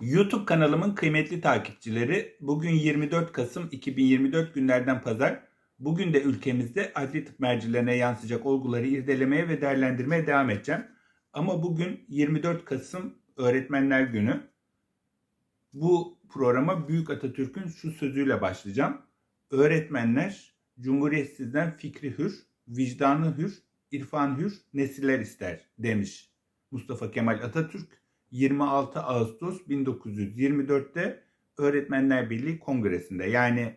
YouTube kanalımın kıymetli takipçileri, bugün 24 Kasım 2024 günlerden pazar. Bugün de ülkemizde adli tıp mercilerine yansıyacak olguları irdelemeye ve değerlendirmeye devam edeceğim. Ama bugün 24 Kasım Öğretmenler Günü. Bu programa Büyük Atatürk'ün şu sözüyle başlayacağım. Öğretmenler Cumhuriyetsizden fikri hür, vicdanı hür, irfan hür, nesiller ister demiş Mustafa Kemal Atatürk 26 Ağustos 1924'te Öğretmenler Birliği Kongresi'nde. Yani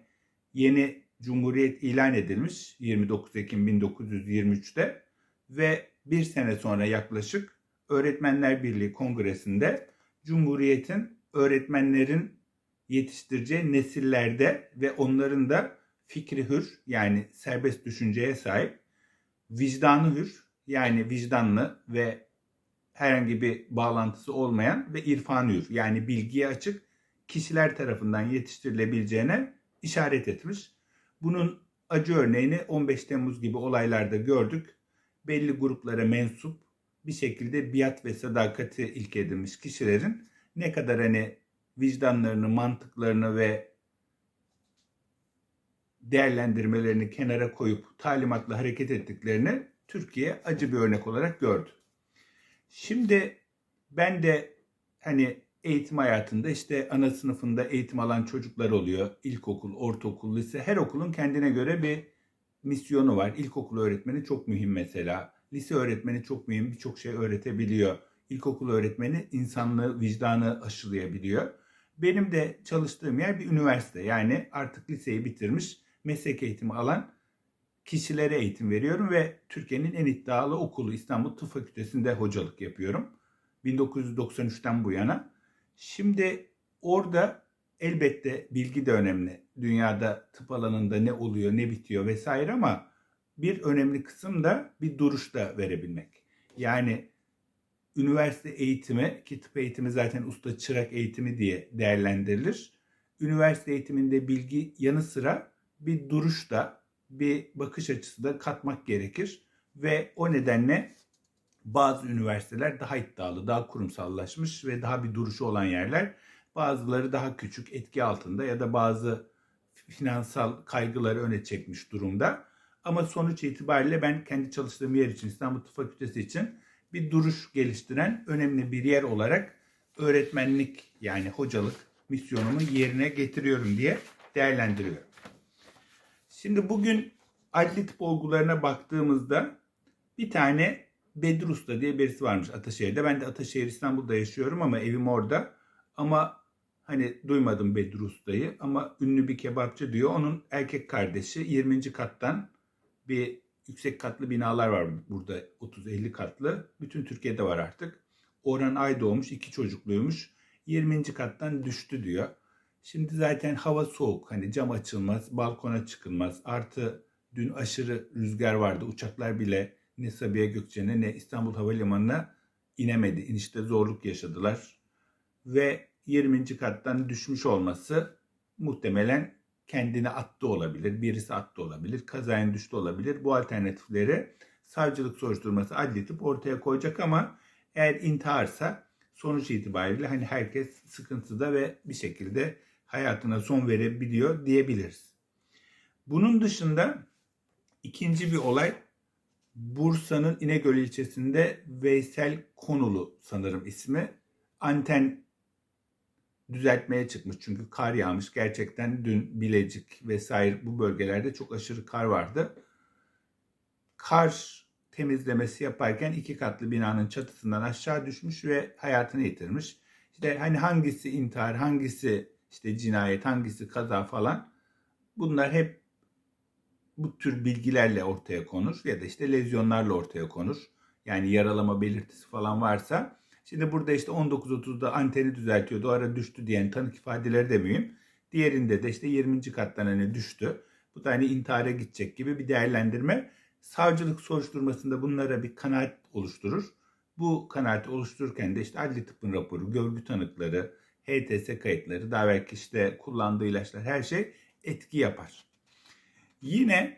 yeni Cumhuriyet ilan edilmiş 29 Ekim 1923'te ve bir sene sonra yaklaşık Öğretmenler Birliği Kongresi'nde Cumhuriyet'in öğretmenlerin yetiştireceği nesillerde ve onların da fikri hür yani serbest düşünceye sahip, vicdanı hür yani vicdanlı ve herhangi bir bağlantısı olmayan ve irfan hür yani bilgiye açık kişiler tarafından yetiştirilebileceğine işaret etmiş. Bunun acı örneğini 15 Temmuz gibi olaylarda gördük. Belli gruplara mensup bir şekilde biat ve sadakati ilk edilmiş kişilerin ne kadar hani vicdanlarını, mantıklarını ve değerlendirmelerini kenara koyup talimatla hareket ettiklerini Türkiye acı bir örnek olarak gördü. Şimdi ben de hani eğitim hayatında işte ana sınıfında eğitim alan çocuklar oluyor. İlkokul, ortaokul, lise her okulun kendine göre bir misyonu var. İlkokul öğretmeni çok mühim mesela. Lise öğretmeni çok mühim birçok şey öğretebiliyor. İlkokul öğretmeni insanlığı, vicdanı aşılayabiliyor. Benim de çalıştığım yer bir üniversite. Yani artık liseyi bitirmiş, meslek eğitimi alan kişilere eğitim veriyorum ve Türkiye'nin en iddialı okulu İstanbul Tıp Fakültesi'nde hocalık yapıyorum. 1993'ten bu yana. Şimdi orada elbette bilgi de önemli. Dünyada tıp alanında ne oluyor, ne bitiyor vesaire ama bir önemli kısım da bir duruş da verebilmek. Yani üniversite eğitimi ki tıp eğitimi zaten usta çırak eğitimi diye değerlendirilir. Üniversite eğitiminde bilgi yanı sıra bir duruş da bir bakış açısı da katmak gerekir. Ve o nedenle bazı üniversiteler daha iddialı, daha kurumsallaşmış ve daha bir duruşu olan yerler. Bazıları daha küçük, etki altında ya da bazı finansal kaygıları öne çekmiş durumda. Ama sonuç itibariyle ben kendi çalıştığım yer için, İstanbul Tıp Fakültesi için bir duruş geliştiren önemli bir yer olarak öğretmenlik yani hocalık misyonumu yerine getiriyorum diye değerlendiriyorum. Şimdi bugün adli tıp olgularına baktığımızda bir tane Bedir Usta diye birisi varmış Ataşehir'de. Ben de Ataşehir İstanbul'da yaşıyorum ama evim orada. Ama hani duymadım Bedir Usta'yı ama ünlü bir kebapçı diyor. Onun erkek kardeşi 20. kattan bir yüksek katlı binalar var burada 30-50 katlı. Bütün Türkiye'de var artık. Orhan Ay doğmuş, iki çocukluymuş. 20. kattan düştü diyor. Şimdi zaten hava soğuk. Hani cam açılmaz, balkona çıkılmaz. Artı dün aşırı rüzgar vardı. Uçaklar bile ne Sabiha Gökçen'e ne İstanbul Havalimanı'na inemedi. İnişte zorluk yaşadılar. Ve 20. kattan düşmüş olması muhtemelen kendini attı olabilir. Birisi attı olabilir. Kazayan düştü olabilir. Bu alternatifleri savcılık soruşturması adli tıp ortaya koyacak ama eğer intiharsa sonuç itibariyle hani herkes sıkıntıda ve bir şekilde hayatına son verebiliyor diyebiliriz. Bunun dışında ikinci bir olay Bursa'nın İnegöl ilçesinde Veysel Konulu sanırım ismi. Anten düzeltmeye çıkmış çünkü kar yağmış. Gerçekten dün Bilecik vesaire bu bölgelerde çok aşırı kar vardı. Kar temizlemesi yaparken iki katlı binanın çatısından aşağı düşmüş ve hayatını yitirmiş. İşte hani hangisi intihar, hangisi işte cinayet, hangisi kaza falan bunlar hep bu tür bilgilerle ortaya konur ya da işte lezyonlarla ortaya konur. Yani yaralama belirtisi falan varsa. Şimdi burada işte 19.30'da anteni düzeltiyordu. O ara düştü diyen tanık ifadeleri de mühim. Diğerinde de işte 20. kattan hani düştü. Bu da hani intihara gidecek gibi bir değerlendirme. Savcılık soruşturmasında bunlara bir kanaat oluşturur. Bu kanaati oluştururken de işte adli tıbbın raporu, görgü tanıkları, HTS kayıtları, daha belki işte kullandığı ilaçlar her şey etki yapar. Yine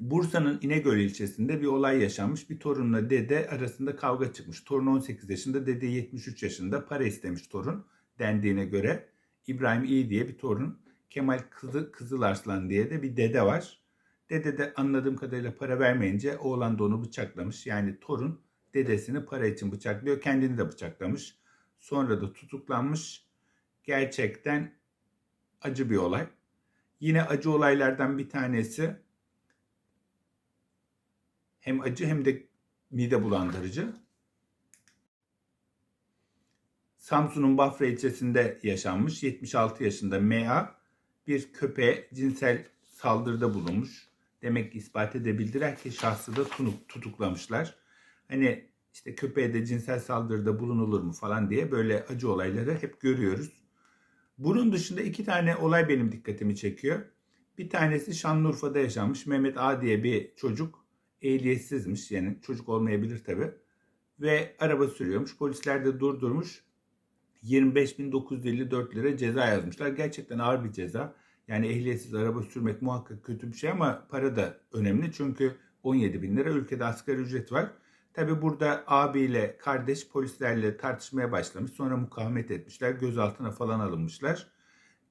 Bursa'nın İnegöl ilçesinde bir olay yaşanmış. Bir torunla dede arasında kavga çıkmış. Torun 18 yaşında, dede 73 yaşında. Para istemiş torun. dendiğine göre İbrahim İyi diye bir torun, Kemal Kızı, Kızılarslan diye de bir dede var. Dede de anladığım kadarıyla para vermeyince oğlan da onu bıçaklamış. Yani torun dedesini para için bıçaklıyor. Kendini de bıçaklamış. Sonra da tutuklanmış. Gerçekten acı bir olay. Yine acı olaylardan bir tanesi hem acı hem de mide bulandırıcı. Samsun'un Bafra ilçesinde yaşanmış 76 yaşında M.A. bir köpeğe cinsel saldırıda bulunmuş. Demek ispat edebildiler ki şahsı da tutuk, tutuklamışlar. Hani işte köpeğe de cinsel saldırıda bulunulur mu falan diye böyle acı olayları hep görüyoruz. Bunun dışında iki tane olay benim dikkatimi çekiyor. Bir tanesi Şanlıurfa'da yaşanmış. Mehmet A diye bir çocuk ehliyetsizmiş yani çocuk olmayabilir tabi. Ve araba sürüyormuş. Polisler de durdurmuş. 25.954 lira ceza yazmışlar. Gerçekten ağır bir ceza. Yani ehliyetsiz araba sürmek muhakkak kötü bir şey ama para da önemli. Çünkü 17 bin lira ülkede asgari ücret var. Tabi burada abiyle kardeş polislerle tartışmaya başlamış. Sonra mukavemet etmişler. Gözaltına falan alınmışlar.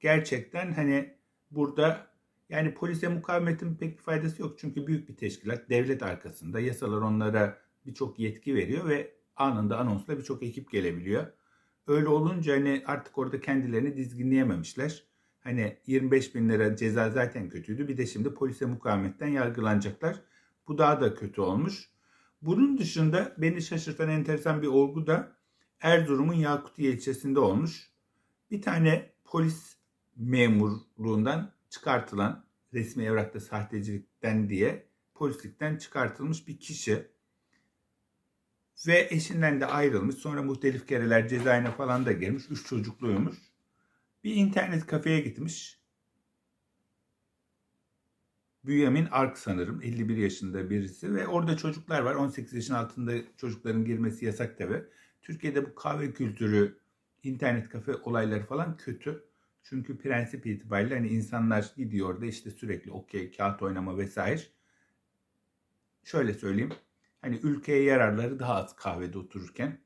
Gerçekten hani burada yani polise mukavemetin pek bir faydası yok. Çünkü büyük bir teşkilat. Devlet arkasında. Yasalar onlara birçok yetki veriyor ve anında anonsla birçok ekip gelebiliyor. Öyle olunca hani artık orada kendilerini dizginleyememişler. Hani 25 bin lira ceza zaten kötüydü. Bir de şimdi polise mukavemetten yargılanacaklar. Bu daha da kötü olmuş. Bunun dışında beni şaşırtan enteresan bir olgu da Erzurum'un Yakutiye ilçesinde olmuş. Bir tane polis memurluğundan çıkartılan resmi evrakta sahtecilikten diye polislikten çıkartılmış bir kişi ve eşinden de ayrılmış. Sonra muhtelif kereler cezaevine falan da girmiş. Üç çocukluymuş. Bir internet kafeye gitmiş. Bünyamin Ark sanırım 51 yaşında birisi ve orada çocuklar var. 18 yaşın altında çocukların girmesi yasak tabi. Türkiye'de bu kahve kültürü, internet kafe olayları falan kötü. Çünkü prensip itibariyle hani insanlar gidiyor orada işte sürekli okey, kağıt oynama vesaire. Şöyle söyleyeyim. Hani ülkeye yararları daha az kahvede otururken.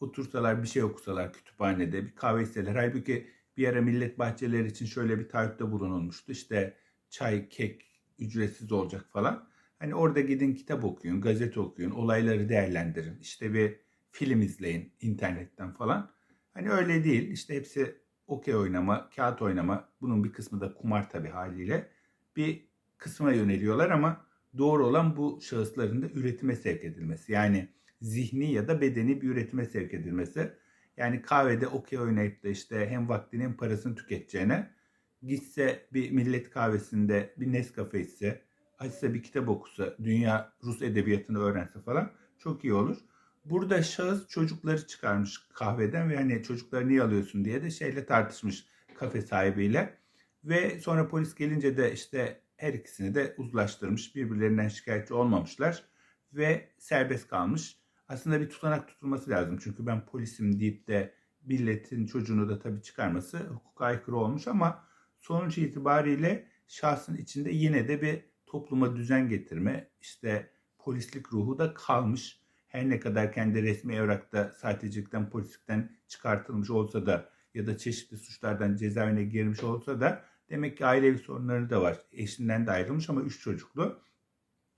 Otursalar bir şey okusalar kütüphanede bir kahve isteler. Halbuki bir ara millet bahçeleri için şöyle bir taahhütte bulunulmuştu. İşte çay, kek ücretsiz olacak falan. Hani orada gidin kitap okuyun, gazete okuyun, olayları değerlendirin. İşte bir film izleyin internetten falan. Hani öyle değil. İşte hepsi okey oynama, kağıt oynama. Bunun bir kısmı da kumar tabii haliyle. Bir kısma yöneliyorlar ama doğru olan bu şahısların da üretime sevk edilmesi. Yani zihni ya da bedeni bir üretime sevk edilmesi. Yani kahvede okey oynayıp da işte hem vaktini hem parasını tüketeceğine gitse bir millet kahvesinde bir Nescafe içse, açsa bir kitap okusa, dünya Rus edebiyatını öğrense falan çok iyi olur. Burada şahıs çocukları çıkarmış kahveden ve hani çocukları niye alıyorsun diye de şeyle tartışmış kafe sahibiyle. Ve sonra polis gelince de işte her ikisini de uzlaştırmış. Birbirlerinden şikayetçi olmamışlar ve serbest kalmış. Aslında bir tutanak tutulması lazım. Çünkü ben polisim deyip de milletin çocuğunu da tabii çıkarması hukuka aykırı olmuş ama sonuç itibariyle şahsın içinde yine de bir topluma düzen getirme, işte polislik ruhu da kalmış. Her ne kadar kendi resmi evrakta sahtecilikten, polislikten çıkartılmış olsa da ya da çeşitli suçlardan cezaevine girmiş olsa da demek ki ailevi sorunları da var. Eşinden de ayrılmış ama üç çocuklu.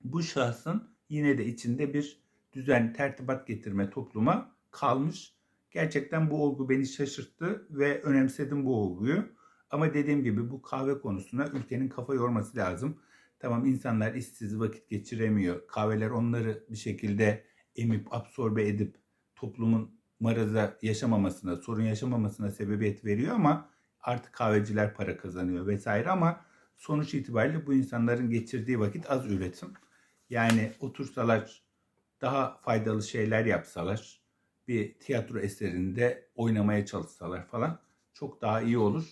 Bu şahsın yine de içinde bir düzen, tertibat getirme topluma kalmış. Gerçekten bu olgu beni şaşırttı ve önemsedim bu olguyu. Ama dediğim gibi bu kahve konusuna ülkenin kafa yorması lazım. Tamam insanlar işsiz vakit geçiremiyor. Kahveler onları bir şekilde emip absorbe edip toplumun maraza yaşamamasına, sorun yaşamamasına sebebiyet veriyor ama artık kahveciler para kazanıyor vesaire ama sonuç itibariyle bu insanların geçirdiği vakit az üretim. Yani otursalar daha faydalı şeyler yapsalar, bir tiyatro eserinde oynamaya çalışsalar falan çok daha iyi olur.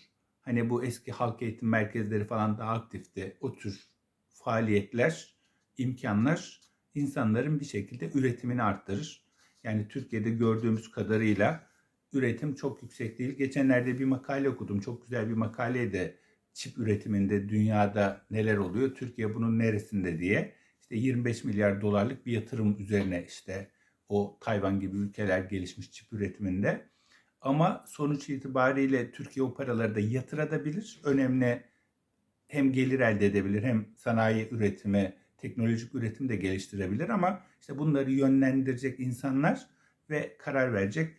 Hani bu eski halk eğitim merkezleri falan daha aktifti. O tür faaliyetler, imkanlar insanların bir şekilde üretimini arttırır. Yani Türkiye'de gördüğümüz kadarıyla üretim çok yüksek değil. Geçenlerde bir makale okudum. Çok güzel bir makaleydi. Çip üretiminde dünyada neler oluyor? Türkiye bunun neresinde diye. İşte 25 milyar dolarlık bir yatırım üzerine işte o Tayvan gibi ülkeler gelişmiş çip üretiminde. Ama sonuç itibariyle Türkiye o paraları da yatırabilir. Önemli hem gelir elde edebilir hem sanayi üretimi, teknolojik üretim de geliştirebilir ama işte bunları yönlendirecek insanlar ve karar verecek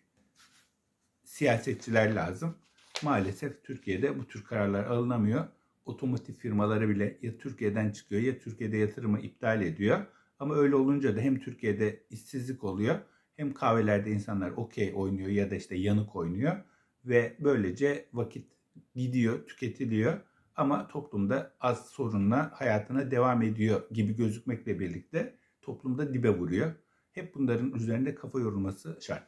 siyasetçiler lazım. Maalesef Türkiye'de bu tür kararlar alınamıyor. Otomotiv firmaları bile ya Türkiye'den çıkıyor ya Türkiye'de yatırımı iptal ediyor. Ama öyle olunca da hem Türkiye'de işsizlik oluyor hem kahvelerde insanlar okey oynuyor ya da işte yanık oynuyor ve böylece vakit gidiyor, tüketiliyor ama toplumda az sorunla hayatına devam ediyor gibi gözükmekle birlikte toplumda dibe vuruyor. Hep bunların üzerinde kafa yorulması şart.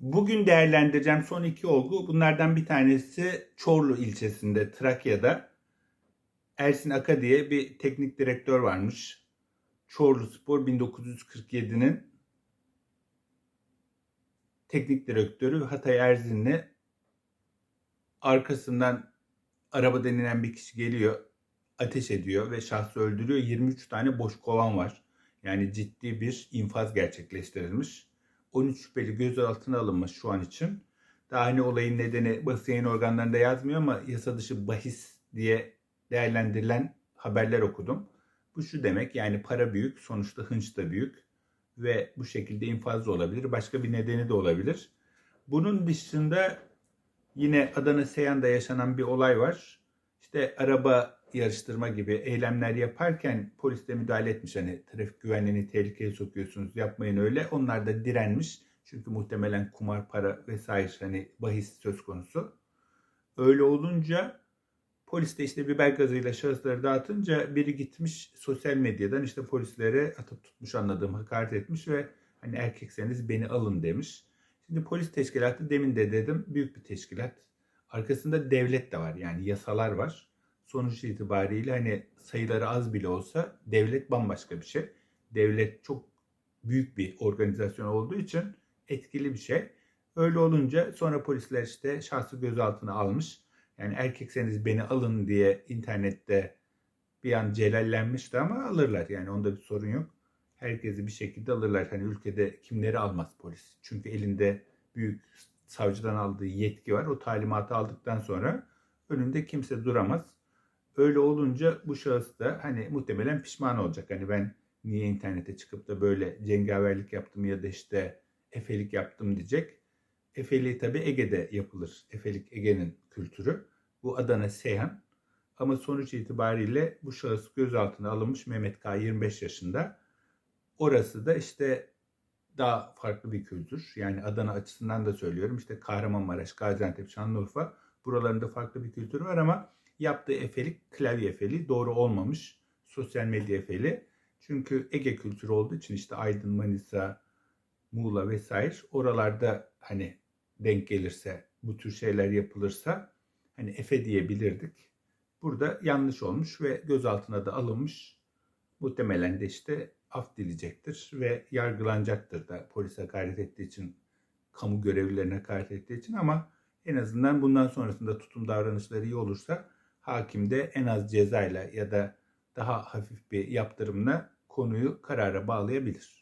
Bugün değerlendireceğim son iki olgu. Bunlardan bir tanesi Çorlu ilçesinde, Trakya'da Ersin Aka diye bir teknik direktör varmış. Çorlu Spor 1947'nin teknik direktörü Hatay Erzinli arkasından araba denilen bir kişi geliyor, ateş ediyor ve şahsı öldürüyor. 23 tane boş kovan var. Yani ciddi bir infaz gerçekleştirilmiş. 13 şüpheli gözaltına alınmış şu an için. Daha hani olayın nedeni basın yayın organlarında yazmıyor ama yasa dışı bahis diye değerlendirilen haberler okudum. Bu şu demek yani para büyük sonuçta hınç da büyük ve bu şekilde infaz olabilir. Başka bir nedeni de olabilir. Bunun dışında yine Adana Seyhan'da yaşanan bir olay var. İşte araba yarıştırma gibi eylemler yaparken polis de müdahale etmiş. Hani trafik güvenliğini tehlikeye sokuyorsunuz yapmayın öyle. Onlar da direnmiş. Çünkü muhtemelen kumar, para vesaire hani bahis söz konusu. Öyle olunca polis de işte biber gazıyla şahısları dağıtınca biri gitmiş sosyal medyadan işte polislere atıp tutmuş anladığım hakaret etmiş ve hani erkekseniz beni alın demiş. Şimdi polis teşkilatı demin de dedim büyük bir teşkilat. Arkasında devlet de var yani yasalar var sonuç itibariyle hani sayıları az bile olsa devlet bambaşka bir şey. Devlet çok büyük bir organizasyon olduğu için etkili bir şey. Öyle olunca sonra polisler işte şahsı gözaltına almış. Yani erkekseniz beni alın diye internette bir an celallenmişti ama alırlar. Yani onda bir sorun yok. Herkesi bir şekilde alırlar. Hani ülkede kimleri almaz polis. Çünkü elinde büyük savcıdan aldığı yetki var. O talimatı aldıktan sonra önünde kimse duramaz. Öyle olunca bu şahıs da hani muhtemelen pişman olacak. Hani ben niye internete çıkıp da böyle cengaverlik yaptım ya da işte efelik yaptım diyecek. Efeli tabi Ege'de yapılır. Efelik Ege'nin kültürü. Bu Adana Seyhan. Ama sonuç itibariyle bu şahıs gözaltına alınmış Mehmet K. 25 yaşında. Orası da işte daha farklı bir kültür. Yani Adana açısından da söylüyorum. İşte Kahramanmaraş, Gaziantep, Şanlıurfa buralarında farklı bir kültür var ama yaptığı efelik klavye efeli doğru olmamış. Sosyal medya efeli. Çünkü Ege kültürü olduğu için işte Aydın, Manisa, Muğla vesaire oralarda hani denk gelirse bu tür şeyler yapılırsa hani Efe diyebilirdik. Burada yanlış olmuş ve gözaltına da alınmış. Muhtemelen de işte af dileyecektir ve yargılanacaktır da polis hakaret ettiği için, kamu görevlilerine hakaret ettiği için ama en azından bundan sonrasında tutum davranışları iyi olursa hakim de en az cezayla ya da daha hafif bir yaptırımla konuyu karara bağlayabilir.